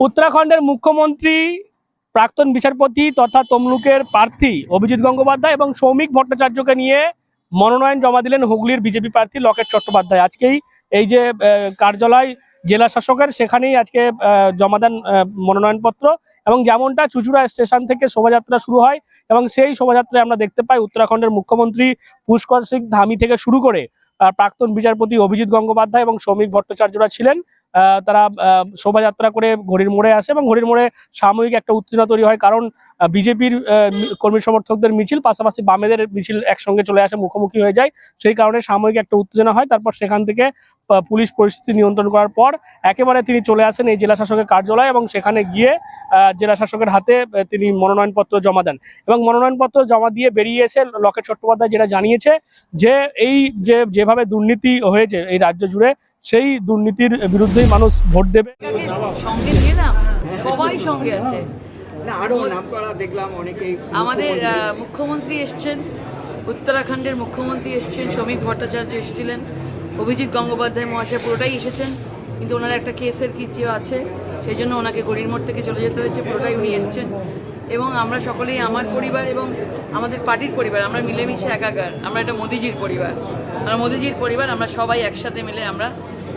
উত্তরাখণ্ডের মুখ্যমন্ত্রী, প্রাক্তন বিচারপতি তথা তমলুকের প্রার্থী অভিজিৎ গঙ্গোপাধ্যায় এবং সৌমিক ভট্টাচার্যকে নিয়ে মনোনয়ন জমা দিলেন হুগলির বিজেপি প্রার্থী লকেট চট্টোপাধ্যায়। আজকেই এই যে কার্যালয় জেলা শাসকের সেখানেই আজকে জমা দেন মনোনয়নপত্র এবং যেমনটা চুচুড়া স্টেশন থেকে শোভাযাত্রা শুরু হয় এবং সেই শোভাযাত্রায় আমরা দেখতে পাই উত্তরাখণ্ডের মুখ্যমন্ত্রী পুষ্কর সিং ধামি থেকে শুরু করে প্রাক্তন বিচারপতি অভিজিৎ গঙ্গোপাধ্যায় এবং সৌমিক ভট্টাচার্যরা ছিলেন। তারা শোভাযাত্রা করে ঘড়ির মোড়ে আসে এবং ঘড়ির মোড়ে সাময়িক একটা উত্তেজনা তৈরি হয় কারণ বিজেপির কর্মী সমর্থকদের মিছিল, পাশাপাশি বামেদের মিছিল একসঙ্গে চলে আসে, মুখোমুখি হয়ে যায়। সেই কারণে সাময়িক একটা উত্তেজনা হয়। তারপর সেখান থেকে পুলিশ পরিস্থিতি নিয়ন্ত্রণ করার পর একেবারে তিনি চলে আসেন এই জেলা শাসকের কার্যালয় এবং সেখানে গিয়ে জেলা শাসকের হাতে তিনি মনোনয়নপত্র জমা দেন। এবং মনোনয়নপত্র জমা দিয়ে বেরিয়ে এসে লকেট চট্টোপাধ্যায় যেটা জানিয়েছে যে এই যে যেভাবে দুর্নীতি হয়েছে এই রাজ্য জুড়ে সেই দুর্নীতির বিরুদ্ধেই মানুষ ভোট দেবে। সঙ্গে নিয়ে না? সবাই সঙ্গে আছে। না আরও নাম করা দেখলাম অনেকেই আমাদের মুখ্যমন্ত্রী এসছেন উত্তরাখণ্ডের মুখ্যমন্ত্রী এসছেন শ্রমিক ভট্টাচার্য এসেছিলেন অভিজিৎ গঙ্গোপাধ্যায় মহাশয় পুরোটাই এসেছেন কিন্তু ওনার একটা কেসের কিছু আছে সেই জন্য ওনাকে গড়ির মোড় থেকে চলে যেতে হয়েছে পুরোটাই উনি এসছেন। এবং আমরা সকলেই আমার পরিবার এবং আমাদের পার্টির পরিবার আমরা মিলেমিশে একাকার আমরা একটা মোদিজির পরিবার। আমরা মোদিজির পরিবার আমরা সবাই একসাথে মিলে আমরা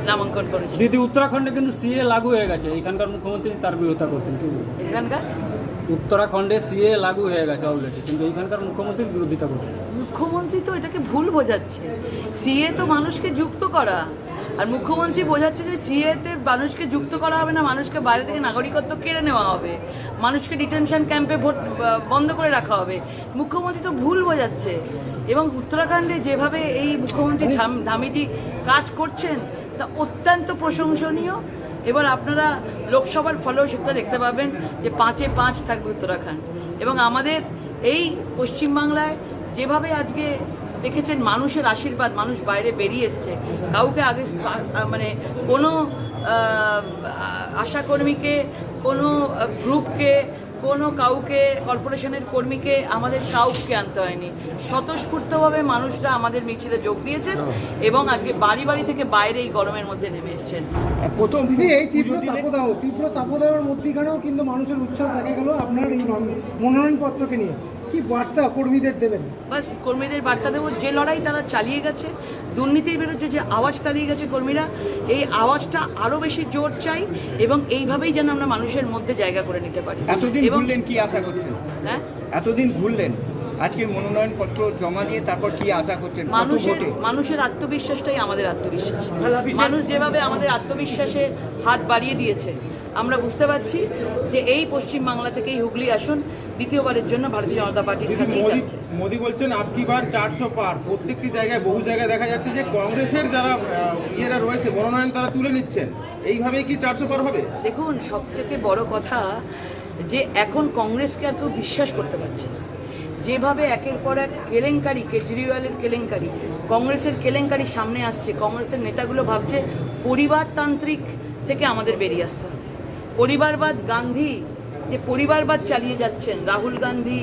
নামাঙ্কন করেছি। দিদি উত্তরাখণ্ডে কিন্তু সিএ লাগু হয়ে গেছে এখানকার মুখ্যমন্ত্রী তার বিরোধিতা করছেন এখানকার? উত্তরাখণ্ডে সিএ লাগু হয়ে গেছে অলরেডি কিন্তু এখানকার মুখ্যমন্ত্রীর বিরোধিতা করছেন মুখ্যমন্ত্রী তো এটাকে ভুল বোঝাচ্ছে। সিএ তো মানুষকে যুক্ত করা। আর মুখ্যমন্ত্রী বোঝাচ্ছে যে সিএতে মানুষকে যুক্ত করা হবে না, মানুষকে বাইরে থেকে নাগরিকত্ব কেড়ে নেওয়া হবে। মানুষকে ডিটেনশন ক্যাম্পে ভোট বন্ধ করে রাখা হবে। মুখ্যমন্ত্রী তো ভুল বোঝাচ্ছে। এবং উত্তরাখণ্ডে যেভাবে এই মুখ্যমন্ত্রী ধামিটি কাজ করছেন, তা অত্যন্ত প্রশংসনীয়। এবার আপনারা লোকসভার ফলেও সেটা দেখতে পাবেন যে পাঁচে পাঁচ থাকবে উত্তরাখণ্ড। এবং আমাদের এই পশ্চিমবাংলায় যেভাবে আজকে দেখেছেন মানুষের আশীর্বাদ, মানুষ বাইরে বেরিয়ে এসছে, কাউকে আগে মানে কোনো আশাকর্মীকে, কোনো গ্রুপকে কোনো কাউকে কর্পোরেশনের কর্মীকে আমাদের কাউকে আনতে হয়নি। স্বতঃস্ফূর্তভাবে মানুষরা আমাদের মিছিলে যোগ দিয়েছেন এবং আজকে বাড়ি বাড়ি থেকে বাইরে এই গরমের মধ্যে নেমে এসছেন। প্রথম দিনে এই তীব্র তাপদাহ তীব্র তাপদাহের মধ্যেখানেও কিন্তু মানুষের উচ্ছ্বাস দেখা গেল আপনার এই মনোনয়নপত্রকে নিয়ে। কি বার্তা কর্মীদের দেবেন? বাস কর্মীদের বার্তা দেবো যে লড়াই তারা চালিয়ে গেছে দুর্নীতির বিরুদ্ধে যে আওয়াজ চালিয়ে গেছে কর্মীরা এই আওয়াজটা আরও বেশি জোর চাই এবং এইভাবেই যেন আমরা মানুষের মধ্যে জায়গা করে নিতে পারি। এতদিন ভুললেন ঘুরলেন কি আশা করছেন? হ্যাঁ? এতদিন ঘুরলেন আজকে মনোনয়ন পত্র জমা দিয়ে তারপর কি আশা করছেন? মানুষের মানুষের আত্মবিশ্বাসটাই আমাদের আত্মবিশ্বাস। মানুষ যেভাবে আমাদের আত্মবিশ্বাসে হাত বাড়িয়ে দিয়েছে আমরা বুঝতে পারছি যে এই পশ্চিম বাংলা থেকেই হুগলি আসুন দ্বিতীয়বারের জন্য ভারতীয় জনতা পার্টির কাছেই মোদি যাচ্ছে। মোদি বলছেন আপকি বার চারশো পার। প্রত্যেকটি জায়গায় বহু জায়গায় দেখা যাচ্ছে যে কংগ্রেসের যারা ইয়েরা রয়েছে মনোনয়ন তারা তুলে নিচ্ছেন। এইভাবেই কি চারশো পার হবে? দেখুন সবথেকে বড় কথা যে এখন কংগ্রেসকে আর কেউ বিশ্বাস করতে পারছে না। যেভাবে একের পর এক কেলেঙ্কারি, কেজরিওয়ালের কেলেঙ্কারি, কংগ্রেসের কেলেঙ্কারি সামনে আসছে, কংগ্রেসের নেতাগুলো ভাবছে পরিবারতান্ত্রিক থেকে আমাদের বেরিয়ে আসতে হবে। পরিবারবাদ গান্ধী, যে পরিবারবাদ চালিয়ে যাচ্ছেন, রাহুল গান্ধী,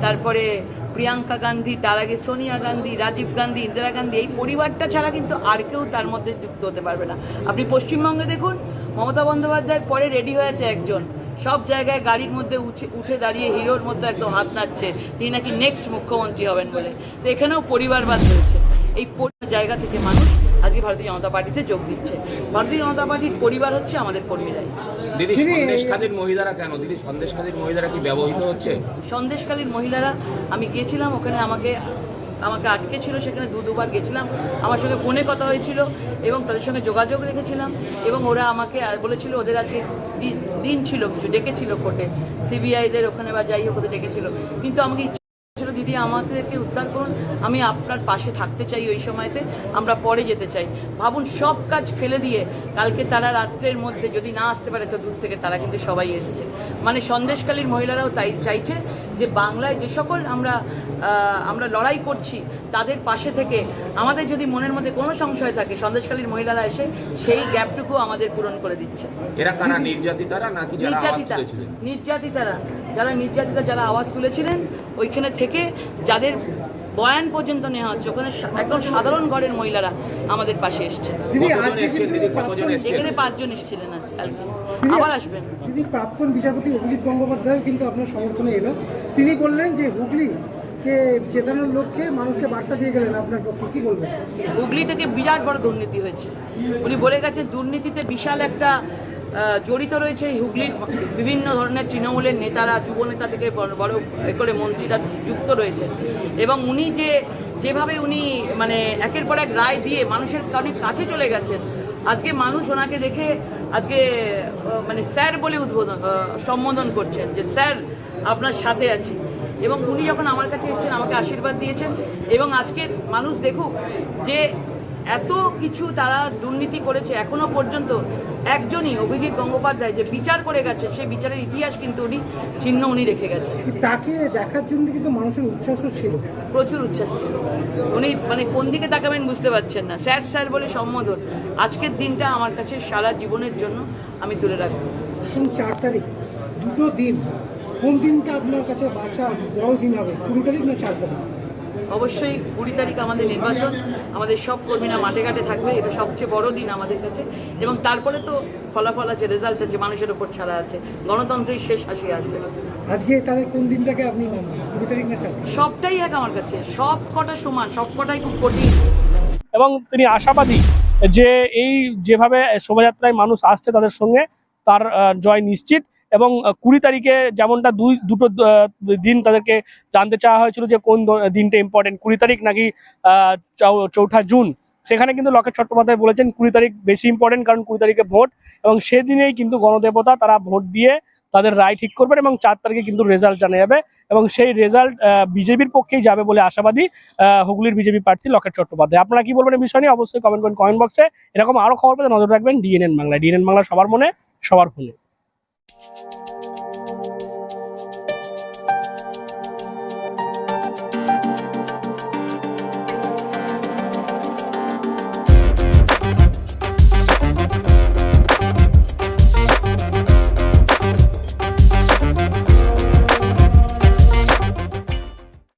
তারপরে প্রিয়াঙ্কা গান্ধী, তার আগে সোনিয়া গান্ধী, রাজীব গান্ধী, ইন্দিরা গান্ধী, এই পরিবারটা ছাড়া কিন্তু আর কেউ তার মধ্যে যুক্ত হতে পারবে না। আপনি পশ্চিমবঙ্গে দেখুন, মমতা বন্দ্যোপাধ্যায়ের পরে রেডি হয়েছে একজন। সব জায়গায় গাড়ির মধ্যে উঠে উঠে দাঁড়িয়ে হিরোর মতো একদম হাত নাচছে তিনি নাকি নেক্সট মুখ্যমন্ত্রী হবেন বলে। তো এখানেও পরিবারবাদ রয়েছে। এই পরি- জায়গা থেকে মানুষ আজকে ভারতীয় জনতা পার্টিতে যোগ দিচ্ছে। ভারতীয় জনতা পার্টির পরিবার হচ্ছে আমাদের কর্মীরাই দিদি সন্দেশখালীর মহিলারা কেন? দিদি সন্দেশখালীর মহিলারা কি ব্যবহৃত হচ্ছে? সন্দেশকালীন মহিলারা আমি গিয়েছিলাম ওখানে আমাকে আমাকে আটকে ছিল, সেখানে দু দুবার গেছিলাম। আমার সঙ্গে ফোনে কথা হয়েছিল এবং তাদের সঙ্গে যোগাযোগ রেখেছিলাম এবং ওরা আমাকে বলেছিল, ওদের আজকে দিন ছিল কিছু, ডেকেছিল কোর্টে সিবিআইদের ওখানে বা যাই হোক ওদের ডেকেছিল। কিন্তু আমাকে দিদি আমাদেরকে উদ্ধার করুন আমি আপনার পাশে থাকতে চাই ওই সময়তে আমরা পরে যেতে চাই। ভাবুন সব কাজ ফেলে দিয়ে কালকে তারা রাত্রের মধ্যে যদি না আসতে পারে তো দূর থেকে তারা কিন্তু সবাই এসছে। মানে সন্দেশকালীর মহিলারাও তাই চাইছে যে বাংলায় যে সকল আমরা আমরা লড়াই করছি তাদের পাশে থেকে আমাদের যদি মনের মধ্যে কোনো সংশয় থাকে সন্দেশকালীর মহিলারা এসে সেই গ্যাপটুকু আমাদের পূরণ করে দিচ্ছে। এরা কারা? নির্যাতিতারা নাকি নির্যাতিতা নির্যাতিতারা। যারা নির্যাতিতা যারা আওয়াজ তুলেছিলেন ওইখানে থেকে যাদের বয়ান পর্যন্ত নেওয়া হচ্ছে ওখানে সা- একদম সাধারণ ঘরের মহিলারা আমাদের পাশে এসছে? এখানে পাঁচজন এসেছিলেন আজ কালকে। দিদি, আবার আসবেন। দিদি প্রাক্তন বিচারপতি অভিজিৎ গঙ্গোপাধ্যায় কিন্তু আপনার সমর্থনে এলো। তিনি বললেন যে হুগলিকে চেতানোর লক্ষ্যে মানুষকে বার্তা দিয়ে গেলেন আপনার পক্ষে। কি বলবেন? হুগলি থেকে বিরাট বড় দুর্নীতি হয়েছে। উনি বলে গেছে দুর্নীতিতে বিশাল একটা জড়িত রয়েছে হুগলির বিভিন্ন ধরনের তৃণমূলের নেতারা, যুব নেতা থেকে বড় করে মন্ত্রীরা যুক্ত রয়েছে। এবং উনি যে, যেভাবে উনি মানে একের পর এক রায় দিয়ে মানুষের অনেক কাছে চলে গেছেন, আজকে মানুষ ওনাকে দেখে আজকে মানে স্যার বলে উদ্বোধন সম্বোধন করছেন যে, স্যার, আপনার সাথে আছি। এবং উনি যখন আমার কাছে এসেছেন, আমাকে আশীর্বাদ দিয়েছেন এবং আজকে মানুষ দেখুক যে এত কিছু তারা দুর্নীতি করেছে এখনও পর্যন্ত। একজনই অভিজিৎ গঙ্গোপাধ্যায় যে বিচার করে গেছে সেই বিচারের ইতিহাস কিন্তু উনি চিহ্ন উনি রেখে গেছে। তাকে দেখার জন্য কিন্তু মানুষের উচ্ছ্বাসও ছিল? প্রচুর উচ্ছ্বাস ছিল। উনি মানে কোন দিকে তাকাবেন বুঝতে পারছেন না। স্যার স্যার বলে সম্বোধন আজকের দিনটা আমার কাছে সারা জীবনের জন্য আমি তুলে রাখব। চার তারিখ দুটো দিন। কোন দিনটা আপনার কাছে বাসা বড় দিন হবে? কুড়ি তারিখ না চার তারিখ? অবশ্যই কুড়ি তারিখ আমাদের নির্বাচন। আমাদের সব কর্মীরা মাঠে ঘাটে থাকবে এটা সবচেয়ে বড় দিন আমাদের কাছে। এবং তারপরে তো ফলাফল আছে রেজাল্ট আছে মানুষের ওপর ছাড়া আছে। গণতন্ত্রের শেষ হাসি আসবে আজকে তাহলে কোন দিনটাকে আপনি কুড়ি তারিখ না সবটাই এক আমার কাছে। সব কটা সমান সব কটাই খুব কঠিন। এবং তিনি আশাবাদী যে এই যেভাবে শোভাযাত্রায় মানুষ আসছে তাদের সঙ্গে তার জয় নিশ্চিত। এবং কুড়ি তারিখে যেমনটা দুই, দুটো দিন তাদেরকে জানতে চাওয়া হয়েছিল যে কোন দিনটা ইম্পর্টেন্ট কুড়ি তারিখ নাকি চৌঠা জুন। সেখানে কিন্তু লকেট চট্টোপাধ্যায় বলেছেন কুড়ি তারিখ বেশি ইম্পর্টেন্ট কারণ কুড়ি তারিখে ভোট এবং সেদিনেই কিন্তু গণদেবতা তারা ভোট দিয়ে তাদের রায় ঠিক করবেন এবং চার তারিখে কিন্তু রেজাল্ট জানা যাবে এবং সেই রেজাল্ট বিজেপির পক্ষেই যাবে বলে আশাবাদী হুগলির বিজেপি প্রার্থী লকেট চট্টোপাধ্যায়। আপনারা কি বলবেন এই বিষয় নিয়ে? অবশ্যই কমেন্ট করেন কমেন্ট বক্সে এরকম আরও খবর পেতে নজর রাখবেন ডিএনএন বাংলা ডিএনএন বাংলা সবার মনে, সবার ফোনে। Thank you.